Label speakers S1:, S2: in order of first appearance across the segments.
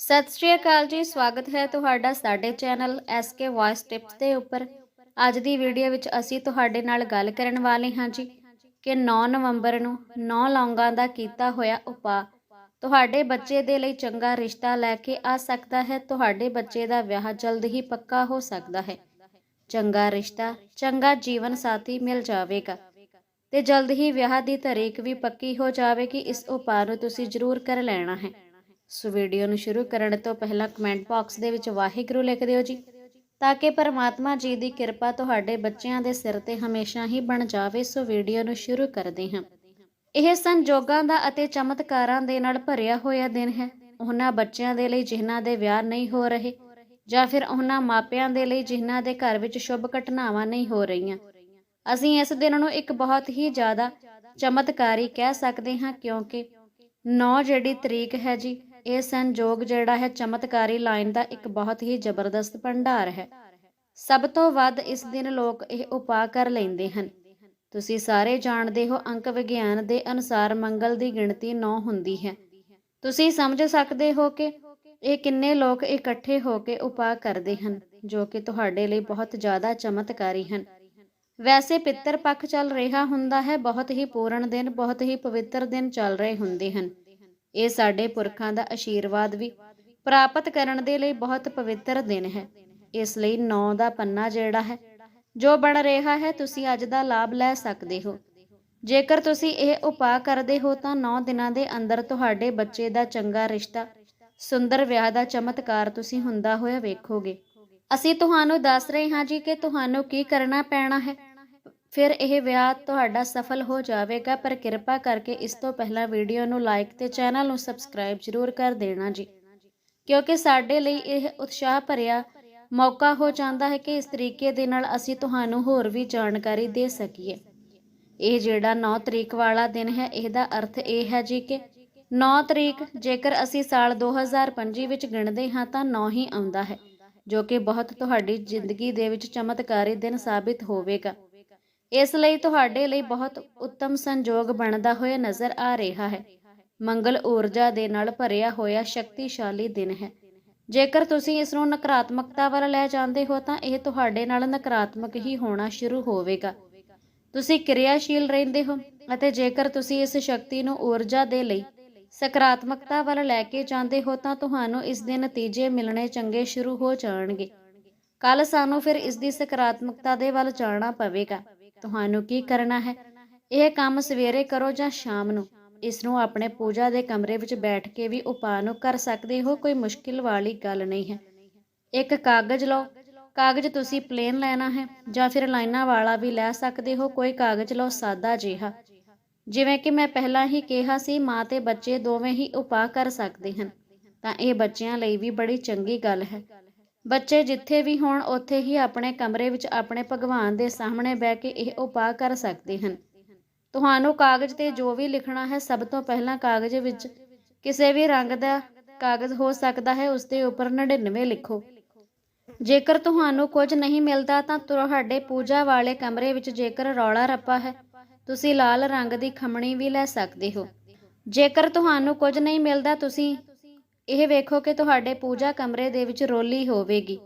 S1: ਸਤਿ ਸ਼੍ਰੀ ਅਕਾਲ ਜੀ, ਸਵਾਗਤ ਹੈ ਤੁਹਾਡਾ ਸਾਡੇ ਚੈਨਲ SK ਵੌਇਸ ਟਿਪਸ ਦੇ ਉੱਪਰ। ਅੱਜ ਦੀ ਵੀਡੀਓ ਵਿੱਚ ਅਸੀਂ ਤੁਹਾਡੇ ਨਾਲ ਗੱਲ ਕਰਨ ਵਾਲੇ ਹਾਂ ਜੀ ਕਿ 9 ਨਵੰਬਰ ਨੂੰ 9 ਲੌਂਗਾਂ ਦਾ ਕੀਤਾ ਹੋਇਆ ਉਪਾਅ। ਤੁਹਾਡੇ ਬੱਚੇ ਦੇ ਲਈ ਚੰਗਾ ਰਿਸ਼ਤਾ ਲੈ ਕੇ ਆ ਸਕਦਾ ਹੈ, ਤੁਹਾਡੇ ਬੱਚੇ ਦਾ ਵਿਆਹ ਜਲਦ ਹੀ ਪੱਕਾ ਹੋ ਸਕਦਾ ਹੈ। ਚੰਗਾ ਰਿਸ਼ਤਾ, ਚੰਗਾ ਜੀਵਨ ਸਾਥੀ ਮਿਲ ਜਾਵੇਗਾ ਤੇ ਜਲਦ ਹੀ ਵਿਆਹ ਦੀ ਤਾਰੀਖ ਵੀ ਪੱਕੀ ਹੋ ਜਾਵੇਗੀ, ਇਸ ਉਪਾਅ ਨੂੰ ਤੁਸੀਂ ਜ਼ਰੂਰ ਕਰ ਲੈਣਾ ਹੈ। ਸੋ ਵੀਡੀਓ ਨੂੰ ਸ਼ੁਰੂ ਕਰਨ ਤੋਂ ਪਹਿਲਾਂ ਕਮੈਂਟ ਬਾਕਸ ਦੇ ਵਿੱਚ ਵਾਹਿਗੁਰੂ ਲਿਖ ਦਿਓ ਜੀ। ਤਾਂ ਕਿ ਪਰਮਾਤਮਾ ਜੀ ਦੀ ਕਿਰਪਾ ਤੁਹਾਡੇ ਬੱਚਿਆਂ ਦੇ ਸਿਰ ਤੇ ਹਮੇਸ਼ਾ ਹੀ ਬਣ ਜਾਵੇ, ਸੋ ਵੀਡੀਓ ਨੂੰ ਸ਼ੁਰੂ ਕਰਦੇ ਹਾਂ। ਇਹ ਸੰਜੋਗਾਂ ਦਾ ਅਤੇ ਚਮਤਕਾਰਾਂ ਦੇ ਨਾਲ ਭਰਿਆ ਹੋਇਆ ਦਿਨ ਹੈ। ਉਹਨਾਂ ਬੱਚਿਆਂ ਦੇ ਲਈ ਜਿਨ੍ਹਾਂ ਦੇ ਵਿਆਹ ਨਹੀਂ ਹੋ ਰਹੇ, ਜਾਂ ਫਿਰ ਉਹਨਾਂ ਮਾਪਿਆਂ ਦੇ ਲਈ ਜਿਨ੍ਹਾਂ ਦੇ ਘਰ ਵਿੱਚ ਸ਼ੁਭ ਘਟਨਾਵਾਂ ਨਹੀਂ ਹੋ ਰਹੀਆਂ। ਅਸੀਂ ਇਸ ਦਿਨ ਨੂੰ ਇੱਕ ਬਹੁਤ ਹੀ ਜ਼ਿਆਦਾ ਚਮਤਕਾਰੀ ਕਹਿ ਸਕਦੇ ਹਾਂ, ਕਿਉਂਕਿ 9 ਜਿਹੜੀ ਤਰੀਕ ਹੈ ਜੀ ਇਹ ਸੰਜੋਗ ਜਿਹੜਾ ਹੈ ਚਮਤਕਾਰੀ ਲਾਈਨ ਦਾ ਇੱਕ ਬਹੁਤ ਹੀ ਜ਼ਬਰਦਸਤ ਭੰਡਾਰ ਹੈ। ਸਭ ਤੋਂ ਵੱਧ ਇਸ ਦਿਨ ਲੋਕ ਇਹ ਉਪਾਅ ਕਰ ਲੈਂਦੇ ਹਨ। ਤੁਸੀਂ ਸਾਰੇ ਜਾਣਦੇ ਹੋ ਅੰਕ ਵਿਗਿਆਨ ਦੇ ਅਨੁਸਾਰ ਮੰਗਲ ਦੀ ਗਿਣਤੀ 9 ਹੁੰਦੀ ਹੈ। ਤੁਸੀਂ ਸਮਝ ਸਕਦੇ ਹੋ ਕਿ ਇਹ ਕਿੰਨੇ ਲੋਕ ਇਕੱਠੇ ਹੋ ਕੇ ਉਪਾਅ ਕਰਦੇ ਹਨ, ਜੋ ਕਿ ਤੁਹਾਡੇ ਲਈ ਬਹੁਤ ਜ਼ਿਆਦਾ ਚਮਤਕਾਰੀ ਹਨ। ਵੈਸੇ ਪਿੱਤਰ ਪੱਖ ਚੱਲ ਰਿਹਾ ਹੁੰਦਾ ਹੈ, ਬਹੁਤ ਹੀ ਪੂਰਨ ਦਿਨ, ਬਹੁਤ ਹੀ ਪਵਿੱਤਰ ਦਿਨ ਚੱਲ ਰਹੇ ਹੁੰਦੇ ਹਨ। ਇਹ ਸਾਡੇ ਪੁਰਖਾਂ ਦਾ ਆਸ਼ੀਰਵਾਦ ਵੀ ਪ੍ਰਾਪਤ ਕਰਨ ਦੇ ਲਈ ਬਹੁਤ ਪਵਿੱਤਰ ਦਿਨ ਹੈ। ਇਸ ਲਈ 9 ਦਾ ਪੰਨਾ ਜਿਹੜਾ ਹੈ, ਜੋ ਬਣ ਰਿਹਾ ਹੈ, ਤੁਸੀਂ ਅੱਜ ਦਾ ਲਾਭ ਲੈ ਸਕਦੇ ਹੋ। ਜੇਕਰ ਤੁਸੀਂ ਇਹ ਉਪਾਅ ਕਰਦੇ ਹੋ, ਤਾਂ 9 ਦਿਨਾਂ ਦੇ ਅੰਦਰ ਤੁਹਾਡੇ ਬੱਚੇ ਦਾ ਚੰਗਾ ਰਿਸ਼ਤਾ, ਸੁੰਦਰ ਵਿਆਹ ਦਾ ਚਮਤਕਾਰ ਤੁਸੀਂ ਹੁੰਦਾ ਹੋਇਆ ਵੇਖੋਗੇ। ਅਸੀਂ ਤੁਹਾਨੂੰ ਦੱਸ ਰਹੇ ਹਾਂ ਜੀ ਕਿ ਤੁਹਾਨੂੰ ਕੀ ਕਰਨਾ ਪੈਣਾ ਹੈ। ਫਿਰ ਇਹ ਵਿਆਹ ਤੁਹਾਡਾ ਸਫਲ ਹੋ ਜਾਵੇਗਾ, ਪਰ ਕਿਰਪਾ ਕਰਕੇ ਇਸ ਤੋਂ ਪਹਿਲਾਂ ਵੀਡੀਓ ਨੂੰ ਲਾਈਕ ਤੇ ਚੈਨਲ ਨੂੰ ਸਬਸਕ੍ਰਾਈਬ ਜ਼ਰੂਰ ਕਰ ਦੇਣਾ ਜੀ। ਕਿਉਂਕਿ ਸਾਡੇ ਲਈ ਇਹ ਉਤਸ਼ਾਹ ਭਰਿਆ ਮੌਕਾ ਹੋ ਜਾਂਦਾ ਹੈ ਕਿ ਇਸ ਤਰੀਕੇ ਦੇ ਨਾਲ ਅਸੀਂ ਤੁਹਾਨੂੰ ਹੋਰ ਵੀ ਜਾਣਕਾਰੀ ਦੇ ਸਕੀਏ। ਇਹ ਜਿਹੜਾ 9 ਤਰੀਕ ਵਾਲਾ ਦਿਨ ਹੈ, ਇਹਦਾ ਅਰਥ ਇਹ ਹੈ ਜੀ ਕਿ 9 ਤਰੀਕ ਜੇਕਰ ਅਸੀਂ ਸਾਲ 2025 ਵਿੱਚ ਗਿਣਦੇ ਹਾਂ, ਤਾਂ 9 ਹੀ ਆਉਂਦਾ ਹੈ, ਜੋ ਕਿ ਬਹੁਤ ਤੁਹਾਡੀ ਜ਼ਿੰਦਗੀ ਦੇ ਵਿੱਚ ਚਮਤਕਾਰੀ ਦਿਨ ਸਾਬਿਤ ਹੋਵੇਗਾ। ਇਸ ਲਈ ਤੁਹਾਡੇ ਲਈ ਬਹੁਤ ਉੱਤਮ ਸੰਜੋਗ ਬਣਦਾ ਹੋਇਆ ਨਜ਼ਰ ਆ ਰਿਹਾ ਹੈ। ਮੰਗਲ ਊਰਜਾ ਦੇ ਨਾਲ ਭਰਿਆ ਹੋਇਆ ਸ਼ਕਤੀਸ਼ਾਲੀ ਦਿਨ ਹੈ। ਜੇਕਰ ਤੁਸੀਂ ਇਸ ਨੂੰ ਨਕਾਰਾਤਮਕਤਾ ਵੱਲ ਲੈ ਜਾਂਦੇ ਹੋ ਤਾਂ ਇਹ ਤੁਹਾਡੇ ਨਾਲ ਨਕਾਰਾਤਮਕ ਹੀ ਹੋਣਾ ਸ਼ੁਰੂ ਹੋਵੇਗਾ। ਤੁਸੀਂ ਕਿਰਿਆਸ਼ੀਲ ਰਹਿੰਦੇ ਹੋ ਅਤੇ ਜੇਕਰ ਤੁਸੀਂ ਇਸ ਸ਼ਕਤੀ ਨੂੰ ਊਰਜਾ ਦੇ ਲਈ ਸਕਾਰਾਤਮਕਤਾ ਵੱਲ ਲੈ ਕੇ ਜਾਂਦੇ ਹੋ ਤਾਂ ਤੁਹਾਨੂੰ ਇਸ ਦੇ ਨਤੀਜੇ ਮਿਲਣੇ ਚੰਗੇ ਸ਼ੁਰੂ ਹੋ ਜਾਣਗੇ। ਕੱਲ ਸਾਨੂੰ ਫਿਰ ਇਸ ਦੀ ਸਕਾਰਾਤਮਕਤਾ ਦੇ ਵੱਲ ਜਾਣਾ ਪਵੇਗਾ। ਤੁਹਾਨੂੰ ਕੀ ਕਰਨਾ ਹੈ? ਇਹ ਕੰਮ ਸਵੇਰੇ ਕਰੋ ਜਾਂ ਸ਼ਾਮ ਨੂੰ। ਇਸ ਨੂੰ ਆਪਣੇ ਪੂਜਾ ਦੇ ਕਮਰੇ ਵਿੱਚ ਬੈਠ ਕੇ ਵੀ ਉਪਾਅ ਨੂੰ ਕਰ ਸਕਦੇ ਹੋ, ਕੋਈ ਮੁਸ਼ਕਿਲ ਵਾਲੀ ਗੱਲ ਨਹੀਂ ਹੈ। ਇੱਕ ਕਾਗਜ਼ ਲਓ। ਕਾਗਜ਼ ਤੁਸੀਂ ਪਲੇਨ ਲੈਣਾ ਹੈ ਜਾਂ ਫਿਰ ਲਾਈਨਾਂ ਵਾਲਾ ਵੀ ਲੈ ਸਕਦੇ ਹੋ, ਕੋਈ ਕਾਗਜ਼ ਲਓ, ਸਾਦਾ ਜਿਹਾ। ਜਿਵੇਂ ਕਿ ਮੈਂ ਪਹਿਲਾਂ ਹੀ ਕਿਹਾ ਸੀ, ਮਾਂ ਤੇ ਬੱਚੇ ਦੋਵੇਂ ਹੀ ਉਪਾਅ ਕਰ ਸਕਦੇ ਹਨ। ਤਾਂ ਇਹ ਬੱਚਿਆਂ ਲਈ ਵੀ ਬੜੀ ਚੰਗੀ ਗੱਲ ਹੈ। ਬੱਚੇ ਜਿੱਥੇ ਵੀ ਹੋਣ, ਉੱਥੇ ਹੀ ਆਪਣੇ ਕਮਰੇ ਵਿੱਚ ਆਪਣੇ ਭਗਵਾਨ ਦੇ ਸਾਹਮਣੇ ਬਹਿ ਕੇ ਇਹ ਉਪਾਅ ਕਰ ਸਕਦੇ ਹਨ। ਤੁਹਾਨੂੰ ਕਾਗਜ਼ ਤੇ ਜੋ ਵੀ ਲਿਖਣਾ ਹੈ, ਸਭ ਤੋਂ ਪਹਿਲਾਂ ਕਾਗਜ਼ ਵਿੱਚ ਕਿਸੇ ਵੀ ਰੰਗ ਦਾ ਕਾਗਜ਼ ਹੋ ਸਕਦਾ ਹੈ, ਉਸ ਦੇ ਉੱਪਰ 99 ਲਿਖੋ। ਜੇਕਰ ਤੁਹਾਨੂੰ ਕੁਝ ਨਹੀਂ ਮਿਲਦਾ, ਤਾਂ ਤੁਹਾਡੇ ਪੂਜਾ ਵਾਲੇ ਕਮਰੇ ਵਿੱਚ ਜੇਕਰ ਰੌਲਾ ਰੱਪਾ ਹੈ, ਤੁਸੀਂ ਲਾਲ ਰੰਗ ਦੀ ਖਮਣੀ ਵੀ ਲੈ ਸਕਦੇ ਹੋ। ਜੇਕਰ ਤੁਹਾਨੂੰ ਕੁਝ ਨਹੀਂ ਮਿਲਦਾ, ਤੁਸੀਂ ਇਹ ਵੇਖੋ ਕਿ ਤੁਹਾਡੇ ਪੂਜਾ ਕਮਰੇ ਦੇ ਵਿੱਚ ਰੋਲੀ ਹੋਵੇਗੀ।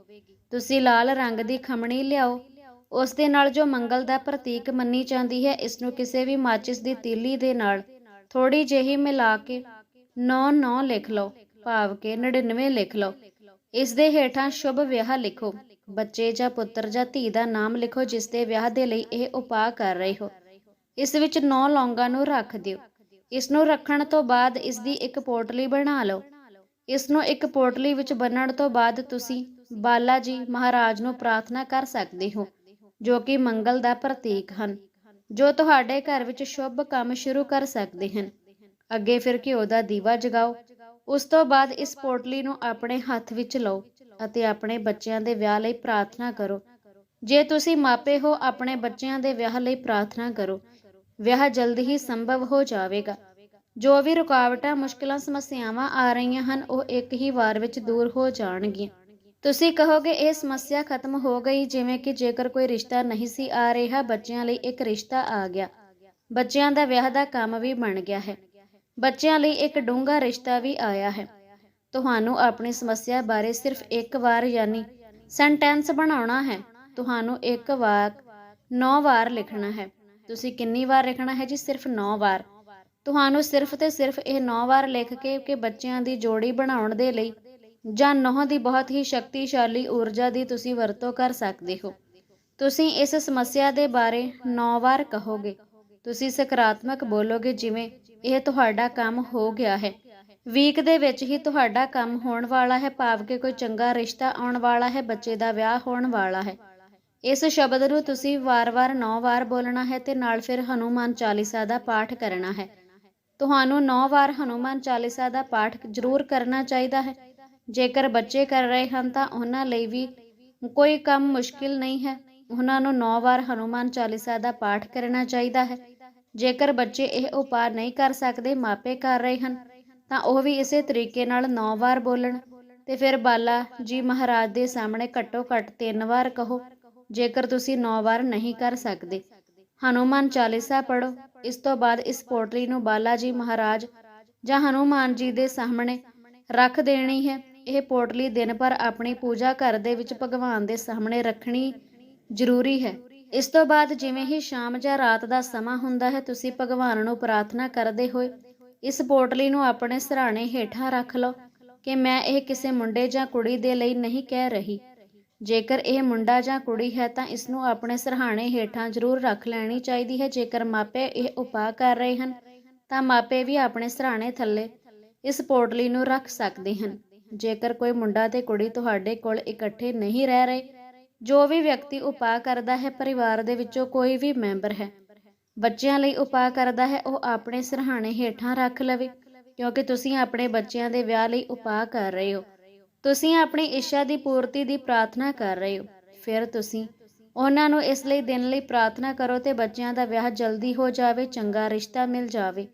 S1: ਤੁਸੀਂ ਲਾਲ ਰੰਗ ਦੀ ਖਮਣੀ ਲਿਆਓ। ਉਸ ਦੇ ਨਾਲ ਜੋ ਮੰਗਲ ਦਾ ਪ੍ਰਤੀਕ ਮੰਨੀ ਜਾਂਦੀ ਹੈ, ਇਸ ਨੂੰ ਕਿਸੇ ਵੀ ਮਾਚਿਸ ਦੀ ਤੀਲੀ ਦੇ ਨਾਲ ਥੋੜੀ ਜਿਹੀ ਮਿਲਾ ਕੇ 99 ਲਿਖ ਲਓ, ਭਾਵ ਕਿ 99 ਲਿਖ ਲਓ। ਇਸ ਦੇ ਹੇਠਾਂ ਸ਼ੁਭ ਵਿਆਹ ਲਿਖੋ। ਬੱਚੇ ਜਾਂ ਪੁੱਤਰ ਜਾਂ ਧੀ ਦਾ ਨਾਮ ਲਿਖੋ, ਜਿਸ ਦੇ ਵਿਆਹ ਦੇ ਲਈ ਇਹ ਉਪਾਅ ਕਰ ਰਹੇ ਹੋ। ਇਸ ਵਿੱਚ 9 ਲੌਂਗਾਂ ਨੂੰ ਰੱਖ ਦਿਓ। ਇਸ ਨੂੰ ਰੱਖਣ ਤੋਂ ਬਾਅਦ ਇਸ ਦੀ ਇੱਕ ਪੋਟਲੀ ਬਣਾ ਲਓ। ਇਸ ਨੂੰ ਇੱਕ ਪੋਟਲੀ ਵਿੱਚ ਬੰਨਣ ਤੋਂ ਬਾਅਦ ਤੁਸੀਂ ਬਾਲਾ ਜੀ ਮਹਾਰਾਜ ਨੂੰ ਪ੍ਰਾਰਥਨਾ ਕਰ ਸਕਦੇ ਹੋ, ਜੋ ਕਿ ਮੰਗਲ ਦਾ ਪ੍ਰਤੀਕ ਹਨ, ਜੋ ਤੁਹਾਡੇ ਘਰ ਵਿੱਚ ਸ਼ੁਭ ਕੰਮ ਸ਼ੁਰੂ ਕਰ ਸਕਦੇ ਹਨ। ਅੱਗੇ ਫਿਰ ਘਿਓ ਦਾ ਦੀਵਾ ਜਗਾਓ, ਉਸ ਤੋਂ ਬਾਅਦ ਇਸ ਪੋਟਲੀ ਨੂੰ ਆਪਣੇ ਹੱਥ ਵਿੱਚ ਲਓ ਅਤੇ ਆਪਣੇ ਬੱਚਿਆਂ ਦੇ ਵਿਆਹ ਲਈ ਪ੍ਰਾਰਥਨਾ ਕਰੋ। ਜੇ ਤੁਸੀਂ ਮਾਪੇ ਹੋ, ਆਪਣੇ ਬੱਚਿਆਂ ਦੇ ਵਿਆਹ ਲਈ ਪ੍ਰਾਰਥਨਾ ਕਰੋ। ਵਿਆਹ ਜਲਦ ਹੀ ਸੰਭਵ ਹੋ ਜਾਵੇਗਾ। ਜੋ ਵੀ ਰੁਕਾਵਟਾਂ, ਮੁਸ਼ਕਲਾਂ, ਸਮੱਸਿਆਵਾਂ ਆ ਰਹੀਆਂ ਹਨ, ਉਹ ਇੱਕ ਹੀ ਵਾਰ ਵਿੱਚ ਦੂਰ ਹੋ ਜਾਣਗੀਆਂ। ਤੁਸੀਂ ਕਹੋਗੇ, ਇਹ ਸਮੱਸਿਆ ਖਤਮ ਹੋ ਗਈ, ਜਿਵੇਂ ਕਿ ਜੇਕਰ ਕੋਈ ਰਿਸ਼ਤਾ ਨਹੀਂ ਸੀ ਆ ਰਿਹਾ, ਬੱਚਿਆਂ ਲਈ ਇੱਕ ਰਿਸ਼ਤਾ ਆ ਗਿਆ। ਬੱਚਿਆਂ ਦਾ ਵਿਆਹ ਦਾ ਕੰਮ ਵੀ ਬਣ ਗਿਆ ਹੈ। ਬੱਚਿਆਂ ਲਈ ਇੱਕ ਡੂੰਘਾ ਰਿਸ਼ਤਾ ਵੀ ਆਇਆ ਹੈ। ਤੁਹਾਨੂੰ ਆਪਣੀ ਸਮੱਸਿਆ ਬਾਰੇ ਸਿਰਫ ਇੱਕ ਵਾਰ ਯਾਨੀ ਸੈਂਟੈਂਸ ਬਣਾਉਣਾ ਹੈ। ਤੁਹਾਨੂੰ ਇੱਕ ਵਾਕ 9 ਵਾਰ ਲਿਖਣਾ ਹੈ। ਤੁਸੀਂ ਕਿੰਨੀ ਵਾਰ ਲਿਖਣਾ ਹੈ ਜੀ? ਸਿਰਫ 9 ਵਾਰ। ਤੁਹਾਨੂੰ ਸਿਰਫ ਤੇ ਸਿਰਫ ਇਹ 9 ਵਾਰ ਲਿਖ ਕੇ ਕਿ ਬੱਚਿਆਂ ਦੀ ਜੋੜੀ ਬਣਾਉਣ ਦੇ ਲਈ ਜਾਂ ਨੌਂ ਦੀ ਬਹੁਤ ਹੀ ਸ਼ਕਤੀਸ਼ਾਲੀ ਊਰਜਾ ਦੀ ਤੁਸੀਂ ਵਰਤੋਂ ਕਰ ਸਕਦੇ ਹੋ। ਤੁਸੀਂ ਇਸ ਸਮੱਸਿਆ ਦੇ ਬਾਰੇ 9 ਵਾਰ ਕਹੋਗੇ। ਤੁਸੀਂ ਸਕਾਰਾਤਮਕ ਬੋਲੋਗੇ ਜਿਵੇਂ, ਇਹ ਤੁਹਾਡਾ ਕੰਮ ਹੋ ਗਿਆ ਹੈ। ਵੀਕ ਦੇ ਵਿੱਚ ਹੀ ਤੁਹਾਡਾ ਕੰਮ ਹੋਣ ਵਾਲਾ ਹੈ, ਭਾਵ ਕਿ ਕੋਈ ਚੰਗਾ ਰਿਸ਼ਤਾ ਆਉਣ ਵਾਲਾ ਹੈ, ਬੱਚੇ ਦਾ ਵਿਆਹ ਹੋਣ ਵਾਲਾ ਹੈ। ਇਸ ਸ਼ਬਦ ਨੂੰ ਤੁਸੀਂ ਵਾਰ-ਵਾਰ 9 ਵਾਰ ਬੋਲਣਾ ਹੈ ਤੇ ਨਾਲ ਫਿਰ ਹਨੂਮਾਨ ਚਾਲੀਸਾ ਦਾ ਪਾਠ ਕਰਨਾ ਹੈ। ਤੁਹਾਨੂੰ 9 ਵਾਰ ਹਨੂਮਾਨ ਚਾਲੀਸਾ ਦਾ ਪਾਠ ਜ਼ਰੂਰ ਕਰਨਾ ਚਾਹੀਦਾ ਹੈ। ਜੇਕਰ ਬੱਚੇ ਕਰ ਰਹੇ ਹਨ ਤਾਂ ਉਹਨਾਂ ਲਈ ਵੀ ਕੋਈ ਕੰਮ ਮੁਸ਼ਕਿਲ ਨਹੀਂ ਹੈ। ਉਹਨਾਂ ਨੂੰ 9 ਵਾਰ ਹਨੂਮਾਨ ਚਾਲੀਸਾ ਦਾ ਪਾਠ ਕਰਨਾ ਚਾਹੀਦਾ ਹੈ। ਜੇਕਰ ਬੱਚੇ ਇਹ ਉਪਾਅ ਨਹੀਂ ਕਰ ਸਕਦੇ, ਮਾਪੇ ਕਰ ਰਹੇ ਹਨ, ਤਾਂ ਉਹ ਵੀ ਇਸੇ ਤਰੀਕੇ ਨਾਲ 9 ਵਾਰ ਬੋਲਣ। ਤੇ ਫਿਰ ਬਾਲਾ ਜੀ ਮਹਾਰਾਜ ਦੇ ਸਾਹਮਣੇ ਘੱਟੋ ਘੱਟ 3 ਵਾਰ ਕਹੋ, ਜੇਕਰ ਤੁਸੀਂ 9 ਵਾਰ ਨਹੀਂ ਕਰ ਸਕਦੇ। ਹਨੂਮਾਨ ਚਾਲੀਸਾ ਪੜੋ ਇਸ ਤੋਂ ਬਾਅਦ ਇਸ ਪੋਟਲੀ ਨੂੰ ਬਾਲਾ ਜੀ ਮਹਾਰਾਜ ਜਾਂ ਹਨੂਮਾਨ ਜੀ ਦੇ ਸਾਹਮਣੇ ਰੱਖ ਦੇਣੀ ਹੈ। ਇਹ ਪੋਟਲੀ ਦਿਨ ਭਰ ਆਪਣੀ ਪੂਜਾ ਘਰ ਦੇ ਵਿੱਚ ਭਗਵਾਨ ਦੇ ਸਾਹਮਣੇ ਰੱਖਣੀ ਜ਼ਰੂਰੀ ਹੈ। ਇਸ ਤੋਂ ਬਾਅਦ ਜਿਵੇਂ ਹੀ ਸ਼ਾਮ ਜਾਂ ਰਾਤ ਦਾ ਸਮਾਂ ਹੁੰਦਾ ਹੈ, ਤੁਸੀਂ ਭਗਵਾਨ ਨੂੰ ਪ੍ਰਾਰਥਨਾ ਕਰਦੇ ਹੋਏ ਇਸ ਪੋਟਲੀ ਨੂੰ ਆਪਣੇ ਸਰਾਣੇ ਹੇਠਾਂ ਰੱਖ ਲਓ ਕਿ ਮੈਂ ਇਹ ਕਿਸੇ ਮੁੰਡੇ ਜਾਂ ਕੁੜੀ ਦੇ ਲਈ ਨਹੀਂ ਕਹਿ ਰਹੀ। ਜੇਕਰ ਇਹ ਮੁੰਡਾ ਜਾਂ ਕੁੜੀ ਹੈ ਤਾਂ ਇਸ ਨੂੰ ਆਪਣੇ ਸਰਹਾਣੇ ਹੇਠਾਂ ਜ਼ਰੂਰ ਰੱਖ ਲੈਣੀ ਚਾਹੀਦੀ ਹੈ। ਜੇਕਰ ਮਾਪੇ ਇਹ ਉਪਾਅ ਕਰ ਰਹੇ ਹਨ, ਤਾਂ ਮਾਪੇ ਵੀ ਆਪਣੇ ਸਰਾਣੇ ਥੱਲੇ ਇਸ ਪੋਟਲੀ ਨੂੰ ਰੱਖ ਸਕਦੇ ਹਨ। ਜੇਕਰ ਕੋਈ ਮੁੰਡਾ ਤੇ ਕੁੜੀ ਤੁਹਾਡੇ ਕੋਲ ਇਕੱਠੇ ਨਹੀਂ ਰਹਿ ਰਹੇ, ਜੋ ਵੀ ਵਿਅਕਤੀ ਉਪਾਅ ਕਰਦਾ ਹੈ, ਪਰਿਵਾਰ ਦੇ ਵਿੱਚੋਂ ਕੋਈ ਵੀ ਮੈਂਬਰ ਹੈ, ਬੱਚਿਆਂ ਲਈ ਉਪਾਅ ਕਰਦਾ ਹੈ, ਉਹ ਆਪਣੇ ਸਰਹਾਣੇ ਹੇਠਾਂ ਰੱਖ ਲਵੇ, ਕਿਉਂਕਿ ਤੁਸੀਂ ਆਪਣੇ ਬੱਚਿਆਂ ਦੇ ਵਿਆਹ ਲਈ ਉਪਾਅ ਕਰ ਰਹੇ ਹੋ। ਤੁਸੀਂ ਆਪਣੀ ਇੱਛਾ ਦੀ ਪੂਰਤੀ ਦੀ ਪ੍ਰਾਰਥਨਾ ਕਰ ਰਹੇ ਹੋ। ਫਿਰ ਤੁਸੀਂ ਉਹਨਾਂ ਨੂੰ ਇਸ ਲਈ ਦਿਨ ਲਈ ਪ੍ਰਾਰਥਨਾ ਕਰੋ ਤੇ ਬੱਚਿਆਂ ਦਾ ਵਿਆਹ ਜਲਦੀ ਹੋ ਜਾਵੇ, ਚੰਗਾ ਰਿਸ਼ਤਾ ਮਿਲ ਜਾਵੇ।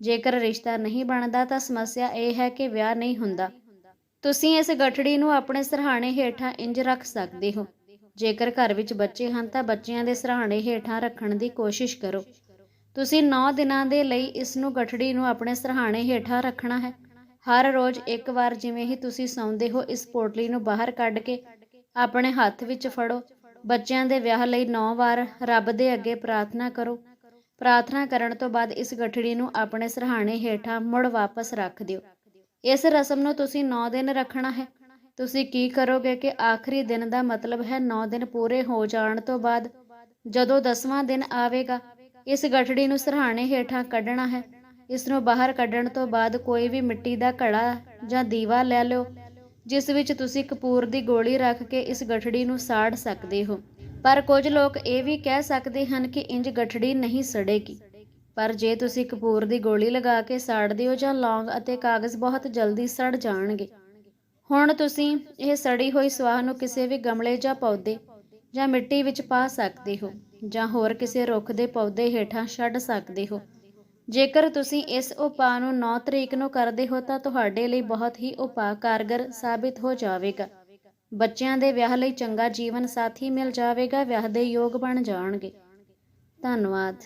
S1: ਜੇਕਰ ਰਿਸ਼ਤਾ ਨਹੀਂ ਬਣਦਾ ਤਾਂ ਸਮੱਸਿਆ ਇਹ ਹੈ ਕਿ ਵਿਆਹ ਨਹੀਂ ਹੁੰਦਾ। ਤੁਸੀਂ ਇਸ ਗਠੜੀ ਨੂੰ ਆਪਣੇ ਸਰਹਾਣੇ ਹੇਠਾਂ ਇੰਜ ਰੱਖ ਸਕਦੇ ਹੋ। ਜੇਕਰ ਘਰ ਵਿੱਚ ਬੱਚੇ ਹਨ ਤਾਂ ਬੱਚਿਆਂ ਦੇ ਸਰਹਾਣੇ ਹੇਠਾਂ ਰੱਖਣ ਦੀ ਕੋਸ਼ਿਸ਼ ਕਰੋ। ਤੁਸੀਂ 9 ਦਿਨਾਂ ਦੇ ਲਈ ਇਸ ਨੂੰ ਗਠੜੀ ਨੂੰ ਆਪਣੇ ਸਰਹਾਣੇ ਹੇਠਾਂ ਰੱਖਣਾ ਹੈ। ਹਰ ਰੋਜ਼ ਇੱਕ ਵਾਰ ਜਿਵੇਂ ਹੀ ਤੁਸੀਂ ਸੌਂਦੇ ਹੋ, ਇਸ ਪੋਟਲੀ ਨੂੰ ਬਾਹਰ ਕੱਢ ਕੇ ਆਪਣੇ ਹੱਥ ਵਿੱਚ ਫੜੋ। ਬੱਚਿਆਂ ਦੇ ਵਿਆਹ ਲਈ 9 ਵਾਰ ਰੱਬ ਦੇ ਅੱਗੇ ਪ੍ਰਾਰਥਨਾ ਕਰੋ। ਪ੍ਰਾਰਥਨਾ ਕਰਨ ਤੋਂ ਬਾਅਦ ਇਸ ਗਠੜੀ ਨੂੰ ਆਪਣੇ ਸਰਾਣੇ ਹੇਠਾਂ ਮੁੜ ਵਾਪਸ ਰੱਖ ਦਿਓ। ਇਸ ਰਸਮ ਨੂੰ ਤੁਸੀਂ 9 ਦਿਨ ਰੱਖਣਾ ਹੈ। ਤੁਸੀਂ ਕੀ ਕਰੋਗੇ ਕਿ ਆਖਰੀ ਦਿਨ ਦਾ ਮਤਲਬ ਹੈ 9 ਦਿਨ ਪੂਰੇ ਹੋ ਜਾਣ ਤੋਂ ਬਾਅਦ ਜਦੋਂ 10ਵਾਂ ਦਿਨ ਆਵੇਗਾ, ਇਸ ਗਠੜੀ ਨੂੰ ਸਰਾਣੇ ਹੇਠਾਂ ਕੱਢਣਾ ਹੈ। ਇਸ ਨੂੰ ਬਾਹਰ ਕੱਢਣ ਤੋਂ ਬਾਅਦ ਕੋਈ ਵੀ ਮਿੱਟੀ ਦਾ ਘੜਾ ਜਾਂ ਦੀਵਾ ਲੈ ਲਿਓ, ਜਿਸ ਵਿੱਚ ਤੁਸੀਂ ਕਪੂਰ ਦੀ ਗੋਲੀ ਰੱਖ ਕੇ ਇਸ ਗਠੜੀ ਨੂੰ ਸਾੜ ਸਕਦੇ ਹੋ। ਪਰ ਕੁਝ ਲੋਕ ਇਹ ਵੀ ਕਹਿ ਸਕਦੇ ਹਨ ਕਿ ਇੰਜ ਗਠੜੀ ਨਹੀਂ ਸੜੇਗੀ। ਪਰ ਜੇ ਤੁਸੀਂ ਕਪੂਰ ਦੀ ਗੋਲੀ ਲਗਾ ਕੇ ਸਾੜਦੇ ਹੋ ਜਾਂ ਲੌਂਗ ਅਤੇ ਕਾਗਜ਼ ਬਹੁਤ ਜਲਦੀ ਸੜ ਜਾਣਗੇ। ਹੁਣ ਤੁਸੀਂ ਇਹ ਸੜੀ ਹੋਈ ਸਵਾਹ ਨੂੰ ਕਿਸੇ ਵੀ ਗਮਲੇ ਜਾਂ ਪੌਦੇ ਜਾਂ ਮਿੱਟੀ ਵਿੱਚ ਪਾ ਸਕਦੇ ਹੋ ਜਾਂ ਹੋਰ ਕਿਸੇ ਰੁੱਖ ਦੇ ਪੌਦੇ ਹੇਠਾਂ ਛੱਡ ਸਕਦੇ ਹੋ। ਜੇਕਰ ਤੁਸੀਂ ਇਸ ਉਪਾਅ ਨੂੰ 9 ਤਰੀਕ ਨੂੰ ਕਰਦੇ ਹੋ ਤਾਂ ਤੁਹਾਡੇ ਲਈ ਬਹੁਤ ਹੀ ਉਪਾਅ ਕਾਰਗਰ ਸਾਬਿਤ ਹੋ ਜਾਵੇਗਾ। ਬੱਚਿਆਂ ਦੇ ਵਿਆਹ ਲਈ ਚੰਗਾ ਜੀਵਨ ਸਾਥੀ ਮਿਲ ਜਾਵੇਗਾ, ਵਿਆਹ ਦੇ ਯੋਗ ਬਣ ਜਾਣਗੇ। ਧੰਨਵਾਦ।